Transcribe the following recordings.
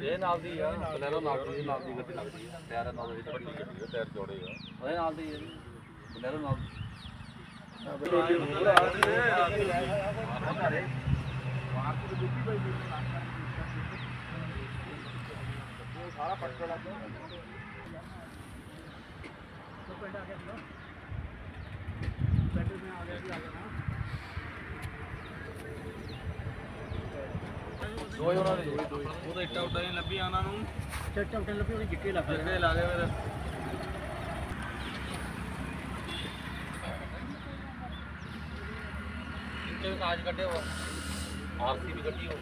ਇਹ ਨਾਲ ਦੀ ਆ। ਬਲੈਰੋ ਨਾਲ ਦੀ ਨਾਲ ਦੀ ਗੱਡੀ ਲੱਗਦੀ ਆ। ਟਾਇਰ ਨਾਲ ਦੀ ਬੜੀ ਗੱਡੀ ਆ। ਟਾਇਰ ਜੋੜੇ ਆ। ਉਹਦੇ ਨਾਲ ਦੀ ਆ ਜੀ। ਬਲੈਰੋ ਨਾਲ ਦੀ। ਦੋ ਹੀ ਉਹਨਾਂ ਦੇ। ਉਹਦਾ ਇੱਟਾ ਉੱਟਾ ਨਹੀਂ ਲੱਭੀਆਂ ਉਹਨਾਂ ਨੂੰ। ਚੱਟਾ ਉੱਟਾ ਲੱਭੀ ਉਹਦੀ ਜਿੱਕੇ ਲੱਗ ਲੱਗੇ ਲਾ ਗਏ ਫਿਰ। ਇੱਥੇ ਵੀ ਕਾਜ ਕੱਢੇ ਹੋ ਆਰਸੀ ਵੀ ਕੱਢੀ ਹੋ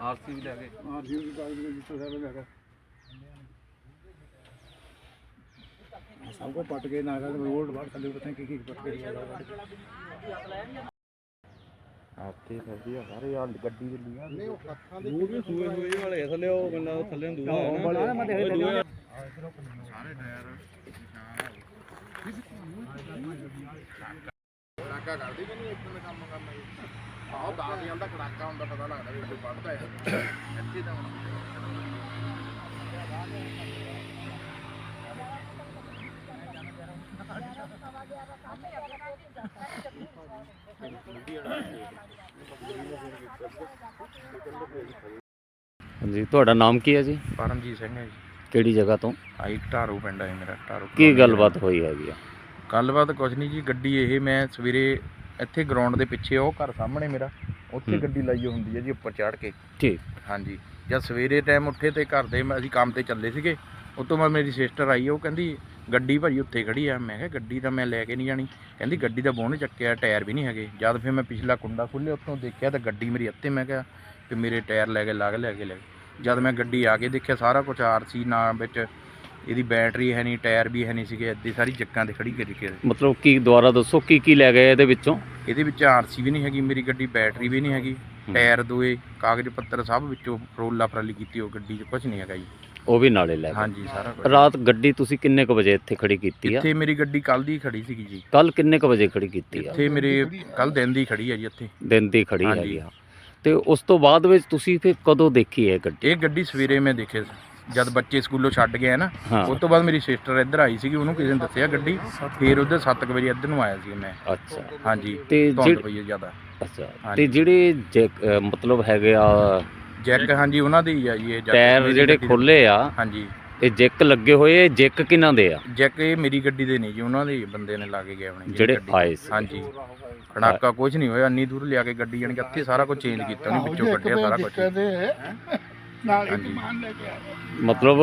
ਆਰਸੀ ਵੀ ਲੈ ਗਏ। ਕਾਗਜ਼ ਜਿੱਤੋ ਸਾਰੇ ਲੈ ਗਿਆ ਸਭ ਕੋ ਪਟ ਕੇ ਨਾ ਕਰ ਰੋਡ ਬਾਹਰ ਥੱਲੇ ਪਤਾ ਕੀ ਕੀ ਪਟ ਕੇ ਆਤੇ ਫਿਰਦੀ ਆ ਸਾਰੇ ਆ ਗੱਡੀ ਦੇ ਲਿਆ। ਨਹੀਂ ਉਹ ਦੇ ਦੂਰ ਵੀ ਸੂਏ ਸੂਏ ਵਾਲੇ ਥੱਲੇ ਉਹ ਬੰਦਾ ਥੱਲੇ ਨੂੰ ਦੂਆ ਬੜਾ ਨਾ। ਮੈਂ ਦੇਖ ਲਿਆ ਕੜਾਕਾ ਕਰਦੀ ਕਿ ਨਹੀਂ ਇੱਕ ਦਿਨ ਕੰਮ ਕਰਨਾ ਜੀ। ਆਹ ਦੱਸ ਜਾਂਦਾ ਕੜਾਕਾ ਹੁੰਦਾ ਪਤਾ ਲੱਗਦਾ ਵੀ ਕੋਈ ਪੜਦਾ ਹੈ ਇੱਥੇ ਤਾਂ ਹਾਂਜੀ ਤੁਹਾਡਾ ਨਾਮ ਕੀ ਹੈ ਜੀ? ਪਰਮਜੀਤ ਸਿੰਘ ਹੈ ਜੀ। ਕਿਹੜੀ ਜਗ੍ਹਾ ਤੋਂ? ਆਈ ਢਾਰੂ ਪਿੰਡ ਹੈ ਮੇਰਾ ਢਾਰੂ ਕੀ ਗੱਲਬਾਤ ਹੋਈ ਹੈਗੀ ਆ? ਗੱਲਬਾਤ ਕੁਝ ਨਹੀਂ ਜੀ ਗੱਡੀ ਇਹ ਮੈਂ ਸਵੇਰੇ ਇੱਥੇ ਗਰਾਊਂਡ ਦੇ ਪਿੱਛੇ ਉਹ ਘਰ ਸਾਹਮਣੇ ਮੇਰਾ ਉੱਥੇ। ਗੱਡੀ ਲਾਈ ਹੁੰਦੀ ਹੈ ਜੀ ਉੱਪਰ ਚੜ੍ਹ ਕੇ। ਠੀਕ। ਹਾਂਜੀ ਜਦ ਸਵੇਰੇ ਟਾਈਮ ਉੱਠੇ ਤੇ ਘਰ ਦੇ ਅਸੀਂ ਕੰਮ ਤੇ ਚੱਲੇ ਸੀਗੇ। ਉਸ ਤੋਂ ਬਾਅਦ ਮੇਰੀ ਸਿਸਟਰ ਆਈ ਉਹ ਕਹਿੰਦੀ ਗੱਡੀ ਭਾਜੀ ਉੱਥੇ ਖੜੀ ਆ। ਮੈਂ ਕਿਹਾ ਗੱਡੀ ਤਾਂ ਮੈਂ ਲੈ ਕੇ ਨਹੀਂ ਜਾਣੀ। ਕਹਿੰਦੀ ਗੱਡੀ ਦਾ ਬੋਨ ਚੱਕਿਆ ਟਾਇਰ ਵੀ ਨਹੀਂ ਹੈਗੇ। ਜਦ ਫਿਰ ਮੈਂ ਪਿਛਲਾ ਕੁੰਡਾ ਖੋਲ੍ਹਿਆ ਉੱਥੋਂ ਦੇਖਿਆ ਤਾਂ ਗੱਡੀ ਮੇਰੀ ਅੱਤੇ ਮੈਂ ਕਿਹਾ ਕਿ ਮੇਰੇ ਟਾਇਰ ਲੈ ਕੇ ਲੱਗ ਲੈ ਕੇ ਲੈ। ਜਦ ਮੈਂ ਗੱਡੀ ਆ ਕੇ ਦੇਖਿਆ ਸਾਰਾ ਕੁਝ ਆਰਸੀ ਨਾ ਵਿੱਚ ਇਹਦੀ ਬੈਟਰੀ ਹੈ ਨਹੀਂ ਟਾਇਰ ਵੀ ਹੈ ਨਹੀਂ ਸੀਗੇ ਅੱਧੀ ਸਾਰੀ ਜੱਕਾਂ ਤੇ ਖੜੀ ਕਰੀ ਕੇ ਮਤਲਬ ਕੀ ਦੁਬਾਰਾ ਦੱਸੋ ਕੀ ਕੀ ਲੈ ਗਏ ਇਹਦੇ ਵਿੱਚੋਂ? ਇਹਦੇ ਵਿੱਚ ਆਰਸੀ ਵੀ ਨਹੀਂ ਹੈਗੀ ਮੇਰੀ ਗੱਡੀ ਬੈਟਰੀ ਵੀ ਨਹੀਂ ਹੈਗੀ ਟਾਇਰ ਦੋਏ ਕਾਗਜ਼ ਪੱਤਰ ਸਭ ਵਿੱਚੋਂ ਫਰੋਲਾ ਫਰਾਲੀ ਕੀਤੀ ਉਹ ਗੱਡੀ 'ਚ ਕੁਝ ਨਹੀਂ ਹੈਗਾ ਜੀ। ਉਹ ਵੀ ਨਾਲੇ ਲੈ ਗਏ। ਹਾਂਜੀ ਸਾਰਾ ਕੁਝ। ਰਾਤ ਗੱਡੀ ਤੁਸੀਂ ਕਿੰਨੇ ਕੁ ਵਜੇ ਇੱਥੇ ਖੜੀ ਕੀਤੀ ਆ? ਇੱਥੇ ਮੇਰੀ ਗੱਡੀ ਕੱਲ ਦੀ ਖੜੀ ਸੀਗੀ ਜੀ। ਕੱਲ ਕਿੰਨੇ ਕੁ ਵਜੇ ਖੜੀ ਕੀਤੀ ਆ? ਇੱਥੇ ਮੇਰੇ ਕੱਲ ਦਿਨ ਦੀ ਖੜੀ ਹੈ ਜੀ ਇੱਥੇ। ਦਿਨ ਦੀ ਖੜੀ ਹਾਂਜੀ। ਹੈਗੀ ਆ। ਤੇ ਉਸ ਤੋਂ ਬਾਅਦ ਵਿੱਚ ਤੁਸੀਂ ਫਿਰ ਕਦੋਂ ਦੇਖੀ ਹੈ ਗੱਡੀ? ਇਹ ਗੱਡੀ ਸਵੇਰੇ ਮੈਂ ਦੇਖੇ ਜਦ ਬੱਚੇ ਸਕੂਲੋਂ ਛੱਡ ਗਏ ਨਾ ਹਾਂ। ਉਸ ਤੋਂ ਬਾਅਦ ਮੇਰੀ ਸਿਸਟਰ ਇੱਧਰ ਆਈ ਸੀਗੀ ਉਹਨੂੰ ਕਿਸੇ ਨੇ ਦੱਸਿਆ ਗੱਡੀ। ਫਿਰ ਉਧਰ 7 ਵਜੇ ਇੱਧਰ ਨੂੰ ਆਇਆ ਸੀ ਮੈਂ। ਅੱਛਾ। ਹਾਂਜੀ। ਤੇ ਧੁੰਦ ਜਿਹੜੇ ਪਈ ਹੈ ਜ਼ਿਆਦਾ। ਅੱਛਾ। ਹਾਂਜੀ। ਤੇ ਜਿਹੜੇ ਜੈਕ- ਅ, ਮਤਲਬ ਹੈਗੇ ਆ ਜੈਕ ਹਾਂਜੀ ਉਹਨਾਂ ਦੀ ਹੀ ਆ ਜੀ ਇਹ ਜੈਕ। ਟਾਇਰ ਮੇਰੀ ਜਿਹੜੇ ਗੱਡੀ ਦੇ- ਖੁੱਲੇ ਆ ਹਾਂਜੀ। ਇਹ ਜੈਕ ਲੱਗੇ ਹੋਏ ਇਹ ਜੈਕ ਕਿਹਨਾਂ ਦੇ ਆ? ਜੈਕ ਇਹ ਮੇਰੀ ਗੱਡੀ ਦੇ ਨਹੀਂ ਜੀ ਉਹਨਾਂ ਦੇ ਬੰਦੇ ਨੇ ਲਾ ਕੇ ਗਏ ਆਪਣੇ ਜਿਹੜੇ ਗੱਡੀ। ਆਏ ਸੀ। ਹਾਂਜੀ। ਖੜਾਕਾ ਕੁਝ ਨਹੀਂ ਹੋਇਆ ਇੰਨੀ ਦੂਰ ਲਿਆ ਕੇ ਗੱਡੀ ਜਾਣੀ ਕਿ ਇੱਥੇ ਸਾਰਾ ਕੁਝ ਚੇਂਜ ਕੀਤਾ ਉਹਨੇ ਵਿੱਚੋਂ ਕੱਢਿਆ ਸਾਰਾ ਕੁਝ ਨਾਲ ਹਾਂਜੀ। ਸਮਾਨ ਲੈ ਕੇ ਆ ਮਤਲਬ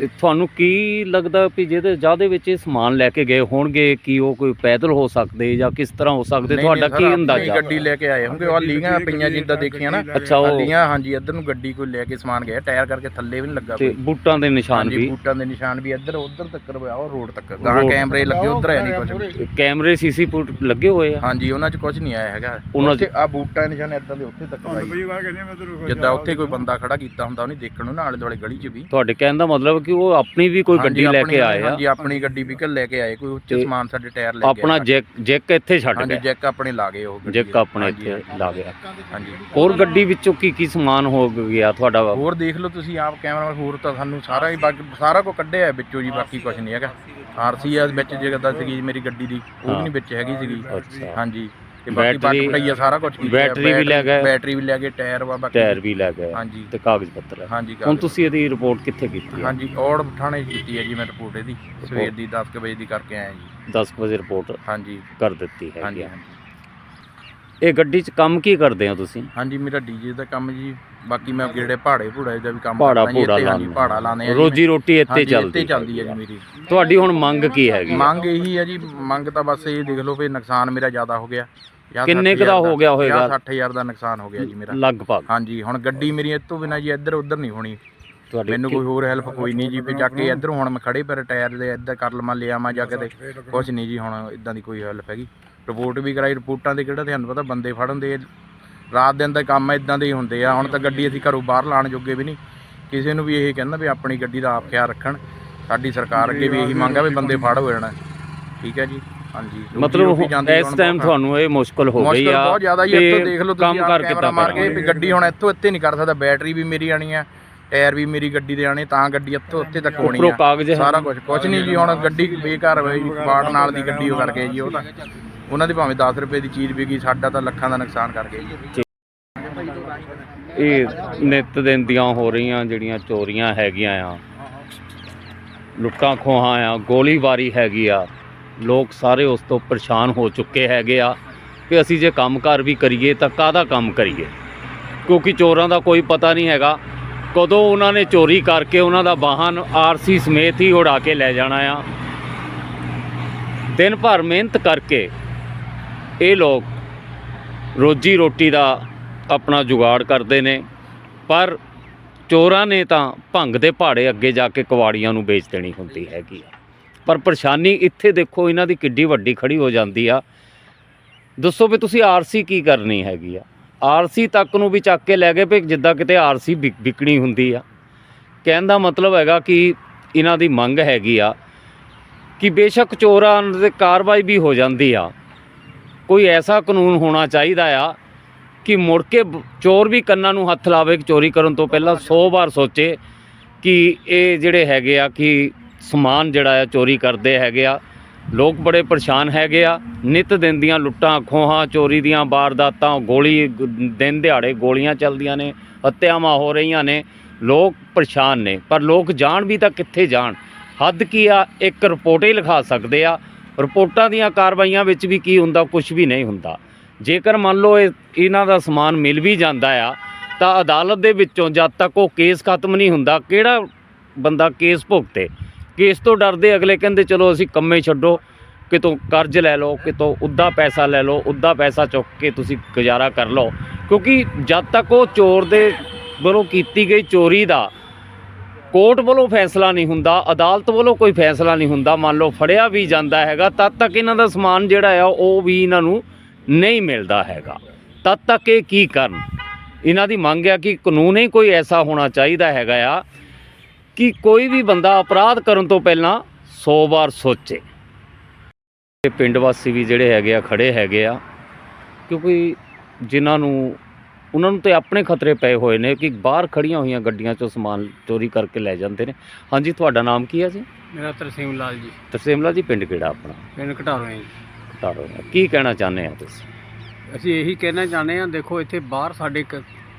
ਇਹ ਤੁਹਾਨੂੰ ਕੀ ਲੱਗਦਾ ਵੀ ਜਿਹਦੇ ਜਿਹਦੇ ਵਿੱਚ ਇਹ ਸਮਾਨ ਲੈ ਕੇ ਗਏ ਹੋਣਗੇ ਕੀ ਉਹ ਕੋਈ ਪੈਦਲ ਹੋ ਸਕਦੇ ਜਾਂ ਕਿਸ ਤਰ੍ਹਾਂ ਹੋ ਸਕਦੇ? ਨਹੀਂ, ਤੁਹਾਡਾ ਨਹੀਂ ਕੀ ਆਪਣੀ ਅੰਦਾਜ਼ਾ? ਗੱਡੀ ਲੈ ਕੇ ਆਏ ਹੋਣਗੇ। ਉਹ ਲੀਆਂ ਪਈਆਂ ਜਿੱਦਾਂ ਦੇਖੀਆਂ ਨਾ। ਅੱਛਾ ਉਹ ਲੀਆਂ ਹਾਂਜੀ ਇੱਧਰ ਨੂੰ ਗੱਡੀ ਕੋਈ ਲੈ ਕੇ ਸਮਾਨ ਗਿਆ ਟਾਇਰ ਕਰਕੇ ਥੱਲੇ ਵੀ ਨਹੀਂ ਲੱਗਾ ਤੇ ਕੋਈ। ਬੂਟਾਂ ਦੇ ਨਿਸ਼ਾਨ ਹਾਂਜੀ ਵੀ। ਬੂਟਾਂ ਦੇ ਨਿਸ਼ਾਨ ਵੀ ਇੱਧਰ ਉੱਧਰ ਤੱਕ ਹੋਇਆ ਉਹ ਰੋਡ ਤੱਕ। ਗਾਂ ਕੈਮਰੇ ਲੱਗੇ ਉੱਧਰ ਹੈ ਨਹੀਂ ਕੁਝ ਕੈਮਰੇ ਸੀਸੀ ਫੁੱਟ ਲੱਗੇ ਹੋਏ ਆ? ਹਾਂਜੀ ਉਹਨਾਂ 'ਚ ਕੁਝ ਨਹੀਂ ਆਇਆ ਹੈਗਾ। ਉਹਨਾਂ 'ਚ- ਉੱਥੇ ਆ ਬੂਟਾਂ ਦੇ ਨਿਸ਼ਾਨ ਇੱਦਾਂ ਦੇ ਉੱਥੇ ਤੱਕ ਕਹਿੰਦੇ ਮੈਂ ਤੈਨੂੰ ਜਿੱਦਾਂ ਉੱਥੇ ਕੋਈ ਬੰਦਾ ਖੜਾ ਕੀਤਾ ਹੁੰਦਾ ਉਹਨੇ ਦੇਖਣ ਨੂੰ ਨਾਲ ਦੁਆਲੇ ਗਲੀ 'ਚ ਵੀ। ਤੁਹਾਡੇ ਕਹਿਣ ਦਾ ਮਤਲਬ ਕਿ ਉਹ ਆਪਣੀ ਵੀ ਕੋਈ ਗੱਡੀ ਲੈ ਕੇ ਆਏ ਆ। ਹਾਂਜੀ ਆਪਣੀ ਗੱਡੀ ਵਹੀਕਲ ਲੈ ਕੇ ਆਏ ਕੋਈ ਉੱਚੇ ਸਮਾਨ ਸਾਡੇ ਟਾਇਰ ਲੈ ਕੇ ਆਪਣਾ ਜੈਕ ਜੈਕ ਇੱਥੇ ਛੱਡ ਹਾਂਜੀ ਗਏ ਜੈਕ ਆਪਣੇ ਲਾ ਗਏ ਉਹ ਗੱਡੀ ਜੈਕ ਦੇ। ਆਪਣੇ ਇੱਥੇ ਲਾ ਗਿਆ। ਹਾਂਜੀ। ਹੋਰ ਗੱਡੀ ਵਿੱਚੋਂ ਕੀ ਕੀ ਸਮਾਨ ਹੋ ਗਿਆ ਤੁਹਾਡਾ ਹੋਰ ਦੇਖ ਲਓ ਤੁਸੀਂ ਆਪ ਕੈਮਰਾ ਹੋਰ ਤਾਂ ਸਾਨੂੰ ਸਾਰਾ ਹੀ ਬਾਕੀ ਸਾਰਾ ਕੁਝ ਕੱਢਿਆ ਹੈ ਵਿੱਚੋਂ ਜੀ ਬਾਕੀ ਕੁਝ ਨਹੀਂ ਹੈਗਾ। ਆਰਸੀ ਆ ਵਿੱਚ ਜਗਦਾ ਸੀਗੀ ਮੇਰੀ ਗੱਡੀ ਦੀ ਉਹ ਵੀ ਹਾਂ। ਨਹੀਂ ਵਿੱਚ ਹੈਗੀ ਸੀਗੀ। ਅੱਛਾ। ਹਾਂਜੀ। ਤੇ ਬਾਕੀ ਬੈਟਰੀ- ਬੱਟ ਪੜਾਈਆ ਸਾਰਾ ਕੁਝ ਬੈਟਰੀ ਵੀ ਲੈ ਗਏ। ਬੈਟਰੀ ਵੀ ਲੈ ਗਏ ਟਾਇਰ ਵਾ ਬਾਕੀ ਟਾਇਰ ਵੀ ਲੈ ਗਏ। ਹਾਂਜੀ। ਤੇ ਕਾਗਜ਼ ਪੱਤਰ। ਹੈ ਹਾਂਜੀ ਹੁਣ ਕਾਗਜ਼। ਤੁਸੀਂ ਇਹਦੀ ਰਿਪੋਰਟ ਕਿੱਥੇ ਕੀਤੀ ਹੈ? ਹਾਂਜੀ ਔੜ ਥਾਣੇ 'ਚ ਕੀਤੀ ਹੈ ਜੀ ਮੈਂ ਰਿਪੋਰਟ ਇਹਦੀ। ਸਵੇਰ ਦੀ 10 ਕੁ ਵਜੇ ਦੀ ਕਰਕੇ ਆਇਆ ਜੀ। 10 ਵਜੇ ਰਿਪੋਰਟ ਹਾਂਜੀ। ਕਰ ਦਿੱਤੀ ਹਾਂਜੀ। ਇਹ ਗੱਡੀ 'ਚ ਕੰਮ ਕੀ ਕਰਦੇ ਹੋ ਤੁਸੀਂ? ਹਾਂਜੀ ਮੇਰਾ ਡੀਜੇ ਦਾ ਕੰਮ ਜੀ। ਬਾਕੀ ਮੈਂ ਜਿਹੜੇ ਪਹਾੜੇ ਭੂੜੇ ਦਾ ਵੀ ਕੰਮ ਪਹਾੜਾ ਕਰਦਾ ਜੀ, ਭੂੜਾ ਇੱਥੇ ਹਾਂਜੀ, ਲਾਉਂਦੇ ਪਹਾੜਾ ਲਾਉਂਦੇ ਆ ਜੀ ਰੋਜੀ ਰੋਟੀ ਇੱਥੇ ਹਾਂਜੀ, ਚੱਲਦੀ ਇੱਥੇ ਚੱਲਦੀ ਹੈ ਜੀ ਮੇਰੀ। ਤੁਹਾਡੀ ਹੁਣ ਮੰਗ ਕੀ ਹੈਗੀ? ਆ? ਮੰਗ ਇਹੀ ਹੈ ਜੀ ਮੰਗ ਤਾਂ ਬਸ ਇਹ ਦੇਖ ਲਓ ਵੀ ਨੁਕਸਾਨ ਮੇਰਾ ਜ਼ਿਆਦਾ ਹੋ ਗਿਆ। ਕਿੰਨੇ ਕੁ ਦਾ ਹੋ ਗਿਆ ਹੋਏਗਾ? 60000 ਦਾ ਨੁਕਸਾਨ ਹੋ ਗਿਆ ਜੀ ਮੇਰਾ। ਲਗਭਗ। ਹਾਂਜੀ ਹੁਣ ਗੱਡੀ ਮੇਰੀ ਤੋਂ ਬਿਨਾਂ ਜੀ ਇੱਧਰ ਉੱਧਰ ਨਹੀਂ ਹੋਣੀ। ਤੁਹਾਡੀ ਮੈਨੂੰ ਕੋਈ ਹੋਰ ਹੈਲਪ ਕੋਈ ਨਹੀਂ ਜੀ ਵੀ ਜਾ ਕੇ ਇੱਧਰ ਹੁਣ ਮੈਂ ਖੜੇ ਪਰ ਟਾਇਰ ਦੇ ਇੱਧਰ ਕਰ ਲਵਾਂ ਲਿਆ ਮੈਂ ਜਾ ਕੇ ਤੇ ਕੁਝ ਨਹੀਂ ਜੀ ਹੁਣ ਇਦਾਂ ਦੀ ਕੋਈ ਹੈਲਪ ਹੈਗੀ। ਰਿਪੋਰਟ ਵੀ ਕਰਾਈ ਰਿਪੋਰਟਾਂ ਦੇ ਕਿਹੜਾ ਤੁਹਾਨੂੰ ਪਤਾ ਬੰਦੇ ਫੜਨ ਦੇ ਰਾਤ ਦਿਨ ਦਾ ਕੰਮ ਇਦਾਂ ਦੇ ਹੀ ਹੁੰਦੇ ਆ। ਹੁਣ ਤਾਂ ਗੱਡੀ ਅਸੀਂ ਘਰੋਂ ਬਾਹਰ ਲਾਣ ਜੋਗੇ ਵੀ ਨਹੀਂ। ਕਿਸੇ ਨੂੰ ਵੀ ਇਹ ਕਹਿੰਦਾ ਵੀ ਆਪਣੀ ਗੱਡੀ ਦਾ ਆਪ ਖਿਆਲ ਰੱਖਣ। ਸਾਡੀ ਸਰਕਾਰ ਅੱਗੇ ਵੀ ਇਹੀ ਮੰਗ ਆ ਵੀ ਬੰਦੇ ਫੜ ਹੋ ਜਾਣ। ਠੀਕ ਹੈ ਜੀ? ਹਾਂਜੀ। ਮਤਲਬ ਇਸ ਟਾਈਮ ਤੁਹਾਨੂੰ ਇਹ ਮੁਸ਼ਕਲ ਹੋ ਗਈ ਆ ਬਹੁਤ ਜ਼ਿਆਦਾ ਤੇ ਇੱਥੋਂ ਦੇਖ ਲਓ ਕੰਮ ਤੁਸੀਂ ਕਰ ਆਹ ਕਿੱਦਾਂ ਮਾਰ ਕੇ? ਵੀ ਗੱਡੀ ਹੁਣ ਇੱਥੋਂ ਇੱਥੇ ਨਹੀਂ ਕਰ ਸਕਦਾ। ਬੈਟਰੀ ਵੀ ਮੇਰੀ ਆਣੀ ਆ ਟਾਇਰ ਵੀ ਮੇਰੀ ਗੱਡੀ ਦੇ ਆਣੇ ਤਾਂ ਗੱਡੀ ਇੱਥੋਂ ਉੱਥੇ ਤੱਕ ਹੋਣੀ ਆ। ਹੈ। ਸਾਰਾ ਕੁਝ ਕੁਝ ਨਹੀਂ ਜੀ ਹੁਣ ਗੱਡੀ ਬੇਕਾਰ ਹੋਈ ਬਾੜ ਨਾਲ ਦੀ ਗੱਡੀ ਉਹ ਕਰਕੇ ਜੀ ਉਹ ਤਾਂ। ਉਹਨਾਂ ਦੀ ਭਾਵੇਂ 10 ਰੁਪਏ ਦੀ ਚੀਜ਼ ਵਿਕੀ ਸਾਡਾ ਤਾਂ ਲੱਖਾਂ ਦਾ ਨੁਕਸਾਨ ਕਰ ਗਏ ਇਹ ਨਿਤ ਦਿਨ ਦੀਆਂ ਹੋ ਰਹੀਆਂ ਜਿਹੜੀਆਂ ਚੋਰੀਆਂ ਹੈਗੀਆਂ ਆ। ਲੁੱਟਾਂ ਖੋਹਾਂ ਆ, ਗੋਲੀਬਾਰੀ ਹੈਗੀ ਆ। ਲੋਕ ਸਾਰੇ ਉਸ ਤੋਂ ਪਰੇਸ਼ਾਨ ਹੋ ਚੁੱਕੇ ਹੈਗੇ ਆ ਕਿ ਅਸੀਂ ਜੇ ਕੰਮਕਾਰ ਵੀ ਕਰੀਏ ਤਾਂ ਕਾਹਦਾ ਕੰਮ ਕਰੀਏ? ਕਿਉਂਕਿ ਚੋਰਾਂ ਦਾ ਕੋਈ ਪਤਾ ਨਹੀਂ ਹੈਗਾ। ਕਦੋਂ ਉਹਨਾਂ ਨੇ ਚੋਰੀ ਕਰਕੇ ਉਹਨਾਂ ਦਾ ਵਾਹਨ ਆਰਸੀ ਸਮੇਤ ਹੀ ਉਡਾ ਕੇ ਲੈ ਜਾਣਾ ਆ। ਦਿਨ ਭਰ ਮਿਹਨਤ ਕਰਕੇ ਇਹ ਲੋਕ ਰੋਜੀ ਰੋਟੀ ਦਾ ਆਪਣਾ ਜੁਗਾੜ ਕਰਦੇ ਨੇ, ਪਰ ਚੋਰਾਂ ਨੇ ਤਾਂ ਭੰਗ ਦੇ ਪਹਾੜੇ ਅੱਗੇ ਜਾ ਕੇ ਕਵਾੜੀਆਂ ਨੂੰ ਵੇਚ ਦੇਣੀ ਹੁੰਦੀ ਹੈਗੀ ਆ। ਪਰ ਪਰੇਸ਼ਾਨੀ ਇੱਥੇ ਦੇਖੋ, ਇਹਨਾਂ ਦੀ ਕਿੱਡੀ ਵੱਡੀ ਖੜੀ ਹੋ ਜਾਂਦੀ ਆ। ਦੱਸੋ ਵੀ ਤੁਸੀਂ ਆਰਸੀ ਕੀ ਕਰਨੀ ਹੈਗੀ ਆ? ਆਰਸੀ ਤੱਕ ਨੂੰ ਵੀ ਚੱਕ ਕੇ ਲੈ ਗਏ ਵੀ ਜਿੱਦਾਂ ਕਿਤੇ ਆਰਸੀ ਵਿਕਣੀ ਹੁੰਦੀ ਆ। ਕਹਿਣ ਦਾ ਮਤਲਬ ਹੈਗਾ ਕਿ ਇਹਨਾਂ ਦੀ ਮੰਗ ਹੈਗੀ ਆ ਕਿ ਬੇਸ਼ੱਕ ਚੋਰਾਂ ਤੇ ਕਾਰਵਾਈ ਵੀ ਹੋ ਜਾਂਦੀ ਆ। ਕੋਈ ਐਸਾ ਕਾਨੂੰਨ ਹੋਣਾ ਚਾਹੀਦਾ ਆ ਕਿ ਮੁੜ ਕੇ ਚੋਰ ਵੀ ਕੰਨਾਂ ਨੂੰ ਹੱਥ ਲਾਵੇ ਕਿ ਚੋਰੀ ਕਰਨ ਤੋਂ ਪਹਿਲਾਂ 100 ਵਾਰ ਸੋਚੇ ਕਿ ਇਹ ਜਿਹੜੇ ਹੈਗੇ ਆ, ਕਿ ਸਮਾਨ ਜਿਹੜਾ ਆ ਚੋਰੀ ਕਰਦੇ ਹੈਗੇ ਆ। ਲੋਕ ਬੜੇ ਪਰੇਸ਼ਾਨ ਹੈਗੇ ਆ। ਨਿਤ ਦਿਨ ਦੀਆਂ ਲੁੱਟਾਂ, ਖੋਹਾਂ, ਚੋਰੀ ਦੀਆਂ ਵਾਰਦਾਤਾਂ, ਗੋਲੀ ਦਿਨ ਦਿਹਾੜੇ ਗੋਲੀਆਂ ਚੱਲਦੀਆਂ ਨੇ, ਹੱਤਿਆਵਾਂ ਹੋ ਰਹੀਆਂ ਨੇ। ਲੋਕ ਪਰੇਸ਼ਾਨ ਨੇ। ਪਰ ਲੋਕ ਜਾਣ ਵੀ ਤਾਂ ਕਿੱਥੇ ਜਾਣ। ਹੱਦ ਕੀ ਆ, ਇੱਕ ਰਿਪੋਰਟ ਹੀ ਲਿਖਾ ਸਕਦੇ ਆ ਰਿਪੋਰਟਾਂ ਦੀਆਂ ਕਾਰਵਾਈਆਂ ਵਿੱਚ ਵੀ ਕੀ ਹੁੰਦਾ ਕੁਝ ਵੀ ਨਹੀਂ ਹੁੰਦਾ। ਜੇਕਰ ਮੰਨ ਲਓ ਇਹ, ਇਹਨਾਂ ਦਾ ਸਮਾਨ ਮਿਲ ਵੀ ਜਾਂਦਾ ਆ, ਤਾਂ ਅਦਾਲਤ ਦੇ ਵਿੱਚੋਂ ਜਦ ਤੱਕ ਉਹ ਕੇਸ ਖਤਮ ਨਹੀਂ ਹੁੰਦਾ, ਕਿਹੜਾ ਬੰਦਾ ਕੇਸ ਭੁਗਤੇ? ਕੇਸ ਤੋਂ ਡਰਦੇ ਅਗਲੇ ਕਹਿੰਦੇ, ਚਲੋ ਅਸੀਂ ਕੰਮੇ ਛੱਡੋ, ਕਿਤੋਂ ਕਰਜ਼ ਲੈ ਲਓ, ਕਿਤੋਂ ਉੱਦਾ ਪੈਸਾ ਲੈ ਲਓ, ਉੱਦਾ ਪੈਸਾ ਚੁੱਕ ਕੇ ਤੁਸੀਂ ਗੁਜ਼ਾਰਾ ਕਰ ਲਓ। ਕਿਉਂਕਿ ਜਦ ਤੱਕ ਉਹ ਚੋਰ ਦੇ ਵੱਲੋਂ ਕੀਤੀ ਗਈ ਚੋਰੀ ਦਾ ਕੋਰਟ ਵੱਲੋਂ ਫੈਸਲਾ ਨਹੀਂ ਹੁੰਦਾ, ਅਦਾਲਤ ਵੱਲੋਂ ਕੋਈ ਫੈਸਲਾ ਨਹੀਂ ਹੁੰਦਾ, ਮੰਨ ਲਓ ਫੜਿਆ ਵੀ ਜਾਂਦਾ ਹੈਗਾ, ਤਦ ਤੱਕ ਇਹਨਾਂ ਦਾ ਸਮਾਨ ਜਿਹੜਾ ਆ, ਉਹ ਵੀ ਇਹਨਾਂ ਨੂੰ ਨਹੀਂ ਮਿਲਦਾ ਹੈਗਾ। ਤਦ ਤੱਕ ਇਹ ਕੀ ਕਰਨ? ਇਹਨਾਂ ਦੀ ਮੰਗ ਹੈ ਕਿ ਕਾਨੂੰਨ ਹੀ ਕੋਈ ਐਸਾ ਹੋਣਾ ਚਾਹੀਦਾ ਹੈਗਾ ਆ ਕਿ ਕੋਈ ਵੀ ਬੰਦਾ ਅਪਰਾਧ ਕਰਨ ਤੋਂ ਪਹਿਲਾਂ 100 ਵਾਰ ਸੋਚੇ। ਇਹ ਪਿੰਡ ਵਾਸੀ ਵੀ ਜਿਹੜੇ ਹੈਗੇ ਆ, ਖੜੇ ਹੈਗੇ ਆ, ਕਿਉਂਕਿ ਜਿਨ੍ਹਾਂ ਨੂੰ ਉਹਨਾਂ ਨੂੰ ਤੇ ਆਪਣੇ ਖਤਰੇ ਪਏ ਹੋਏ ਨੇ ਕਿ ਬਾਹਰ ਖੜੀਆਂ ਹੋਈਆਂ ਗੱਡੀਆਂ ਚੋਂ ਸਮਾਨ ਚੋਰੀ ਕਰਕੇ ਲੈ ਜਾਂਦੇ ਨੇ। ਹਾਂਜੀ ਤੁਹਾਡਾ ਨਾਮ ਕੀ ਹੈ ਜੀ? ਮੇਰਾ ਤਰਸੀਮ ਲਾਲ ਜੀ। ਤਰਸੇਮਲਾ ਜੀ ਪਿੰਡ ਕਿਹੜਾ ਆਪਣਾ? ਪਿੰਡ ਘਟਾਰੋ ਹੈ ਜੀ। ਘਟਾਰੋ। ਕੀ ਕਹਿਣਾ ਚਾਹੁੰਦੇ ਆ ਤੁਸੀਂ? ਅਸੀਂ ਇਹੀ ਕਹਿਣਾ ਚਾਹੁੰਦੇ ਹਾਂ ਦੇਖੋ ਇੱਥੇ ਬਾਹਰ ਸਾਡੇ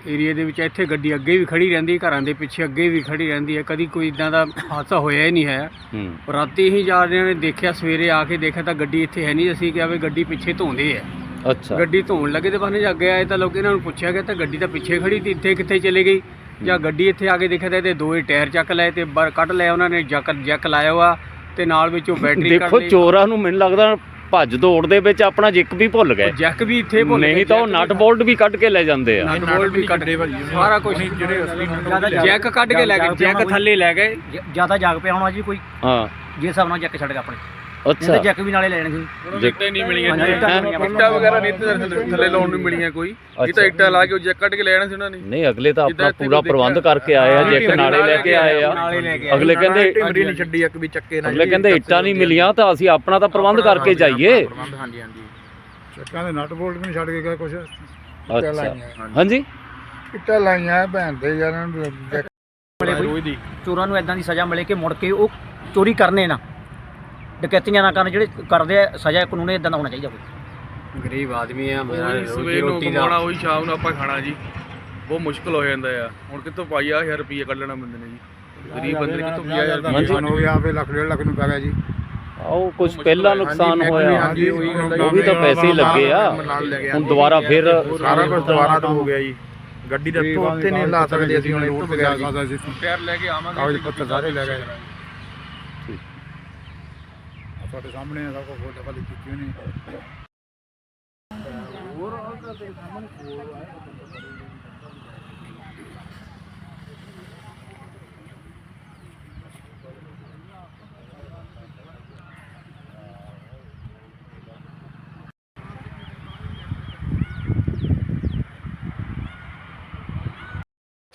ਏਰੀਆ ਦੇ ਵਿੱਚ ਇੱਥੇ ਗੱਡੀ ਅੱਗੇ ਵੀ ਖੜੀ ਰਹਿੰਦੀ ਘਰਾਂ ਦੇ ਪਿੱਛੇ ਅੱਗੇ ਵੀ ਖੜੀ ਰਹਿੰਦੀ ਹੈ। ਕਦੀ ਕੋਈ ਇਦਾਂ ਦਾ ਹਾਦਸਾ ਹੋਇਆ ਹੀ ਨਹੀਂ ਹੈ। ਹੂੰ। ਰਾਤੀ ਹੀ ਜਾ ਰਹੇ ਨੇ ਦੇਖਿਆ ਸਵੇਰੇ ਆ ਕੇ ਦੇਖਿਆ ਤਾਂ ਗੱਡੀ ਇੱਥੇ ਹੈ ਨਹੀਂ। ਅਸੀਂ ਕਿਹਾ ਵੀ ਗੱਡੀ ਪਿੱਛੇ ਧੋਂਦੇ ਆ ਅੱਛਾ। ਗੱਡੀ ਧੋਣ ਲੱਗੇ ਤੇ ਬਾਹਰ ਜਾ ਅੱਗੇ ਆਏ ਤਾਂ ਲੋਕ ਇਹਨਾਂ ਨੂੰ ਪੁੱਛਿਆ ਗਿਆ ਤਾਂ ਗੱਡੀ ਤਾਂ ਪਿੱਛੇ ਖੜੀ ਸੀ ਇੱਥੇ ਕਿੱਥੇ ਚਲੇ ਗਈ? ਜਾਂ ਗੱਡੀ ਇੱਥੇ ਆ ਕੇ ਦੇਖਿਆ ਤਾਂ ਇਹਦੇ ਦੋਏ ਟਾਇਰ ਚੱਕ ਲਏ ਤੇ ਬਾਹਰ ਕੱਢ ਲਿਆ ਉਹਨਾਂ ਨੇ ਜੱਕ ਜੱਕ ਲਾਇਆ ਵਾ ਤੇ ਨਾਲ ਵਿੱਚੋਂ ਬੈਟਰੀ ਕੱਢ ਦੇਖੋ ਲਈ। ਚੋਰਾਂ ਨੂੰ ਮੈਨੂੰ ਲੱਗਦਾ ਭੱਜ ਦੌੜ ਦੇ ਵਿੱਚ ਆਪਣਾ ਜਿੱਕ ਵੀ ਭੁੱਲ ਗਏ। ਜੱਕ ਵੀ ਇੱਥੇ ਭੁੱਲ ਨਹੀਂ ਤਾਂ ਉਹ ਨਟ ਬੋਲਟ ਵੀ ਕੱਢ ਕੇ ਲੈ ਜਾਂਦੇ ਆ। ਨਟ ਬੋਲਟ ਵੀ ਕੱਢ ਸਾਰਾ ਕੁਝ ਜਿਹੜੇ ਅਸਲੀ ਜੈਕ ਕੱਢ ਕੇ ਲੈ ਗਏ ਜੈਕ ਥੱਲੇ ਲੈ ਗਏ। ਜ਼ਿਆਦਾ ਜਾਗ ਪਿਆ ਹੋਣਾ ਜੀ ਕੋਈ। ਹਾਂ। ਜੇ ਹਿਸਾਬ ਨਾਲ ਜੱਕ ਛੱਡ ਗਿਆ ਆਪਣੇ। ਅੱਛਾ। ਜੱਕ ਵੀ ਨਾਲੇ ਲੈ ਲੈਣਗੇ ਜਿੱਕ- ਨਹੀਂ ਹਾਂਜੀ, ਇੱਟਾਂ ਨਹੀਂ ਮਿਲੀਆਂ। ਇੱਟਾਂ ਵਗੈਰਾ ਨਹੀਂ ਤੇ ਥੱਲੇ ਲਾਉਣ ਨੂੰ ਮਿਲੀਆਂ ਕੋਈ। ਇਹ ਤਾਂ ਇੱਟਾਂ ਲਾ ਕੇ ਉਹ ਜੈਕ ਕੱਢ ਕੇ ਲੈ ਆਣਾ ਸੀ ਉਹਨਾਂ ਨੇ। ਨਹੀਂ ਅਗਲੇ ਤਾਂ ਜਿੱਦਾਂ ਆਪਣਾ ਇੱਥੇ ਪੂਰਾ ਕੋਈ ਪ੍ਰਬੰਧ ਦੇਖਿਆ। ਕਰਕੇ ਆਏ ਆ ਹਾਂ, ਜਿੱਕ ਨਾਲੇ ਲੈ ਕੇ ਆਏ ਆ। ਨਾਲੇ ਲੈ ਕੇ ਆਏ। ਅਗਲੇ ਕਹਿੰਦੇ ਟਿਮਰੀ ਨਹੀਂ ਛੱਡੀ ਇੱਕ ਵੀ ਚੱਕੇ ਨਾ ਅਗਲੇ ਕਹਿੰਦੇ ਇੱਟਾਂ ਨਹੀਂ ਮਿਲੀਆਂ ਤਾਂ ਅਸੀਂ ਆਪਣਾ ਤਾਂ ਪ੍ਰਬੰਧ ਕਰਕੇ ਜਾਈਏ। ਪ੍ਰਬੰਧ ਹਾਂਜੀ ਹਾਂਜੀ। ਚੱਕਾਂ ਦੇ ਨਟ ਬੋਲਟ ਵੀ ਨਹੀਂ ਛੱਡ ਕੇ ਗਏ ਕੁਛ ਅੱਛਾ। ਹਾਂਜੀ? ਇੱਟਾਂ ਲਾਈਆਂ ਭੈਣ ਦੇ ਯਾਰ ਕੋਈ ਚੋਰਾਂ ਨੂੰ ਐਦਾਂ ਦੀ ਸਜ਼ਾ ਮਿਲੇ ਕਿ ਮੁੜ ਕੇ ਉਹ ਚੋਰੀ ਕਰਨੇ ਨਾ। ਡਕੈਤੀਆਂ ਨਾ ਕਰਨ ਜਿਹੜੇ ਕਰਦੇ ਆ ਸਜ਼ਾ ਕਾਨੂੰਨ ਇਦਾਂ ਦਾ ਹੋਣਾ ਚਾਹੀਦਾ ਕੋਈ। ਗਰੀਬ ਆਦਮੀ ਆ ਮੇਰਾ ਉਹੀ ਰੋਜੀ ਸਵੇਰ ਨੂੰ ਰੋਟੀ ਕਮਾਉਣਾ ਦਾ ਉਹੀ ਸ਼ਾਮ ਨੂੰ ਆਪਾਂ ਖਾਣਾ ਜੀ। ਬਹੁਤ ਮੁਸ਼ਕਲ ਹੋ ਜਾਂਦਾ ਆ। ਹੁਣ ਕਿੱਥੋਂ ਪਾਈਆ 1000 ਰੁਪਏ ਕੱਢ ਲੈਣਾ ਬੰਦੇ ਨੇ ਜੀ। ਗਰੀਬ ਬੰਦੇ ਨੇ ਕਿੱਥੋਂ 20000 ਰੁਪਏ ਨੁਕਸਾਨ ਹੋ ਗਿਆ ਆਪੇ ਲੱਖ ਡੇਢ ਲੱਖ ਨੂੰ ਪੈ ਗਿਆ ਜੀ। ਆਓ ਕੁਝ ਪਹਿਲਾਂ ਨੁਕਸਾਨ ਹੋਇਆ। ਹਾਂਜੀ, ਉਹ ਵੀ ਤਾਂ ਪੈਸੇ ਹੀ ਲੱਗੇ ਆ। ਹੁਣ ਦੁਬਾਰਾ ਫਿਰ ਸਾਰਾ ਕੁਝ ਦੁਬਾਰਾ ਤੋਂ ਹੋ ਗਿਆ ਜੀ। ਗੱਡੀ ਦੇ ਇੱਥੋਂ ਉੱਥੇ ਨਹੀਂ ਲਾ ਸਕਦੇ ਅਸੀਂ ਹੁਣ ਇੱਥੋਂ ਬਗੈਰ ਜੀ ਸਕਦਾ ਸੀ। ਟਾਇਰ ਲੈ ਕੇ ਆਵਾਂਗੇ ਕਾਗਜ਼ ਪੱਤਰ ਸਾਰੇ ਲੈ ਗਏ। ਤੁਹਾਡੇ ਸਾਹਮਣੇ ਆ ਸਭ ਕੁਝ ਫੋਟੋ ਵਾਲੀ ਕੀਤੀ ਉਹਨੇ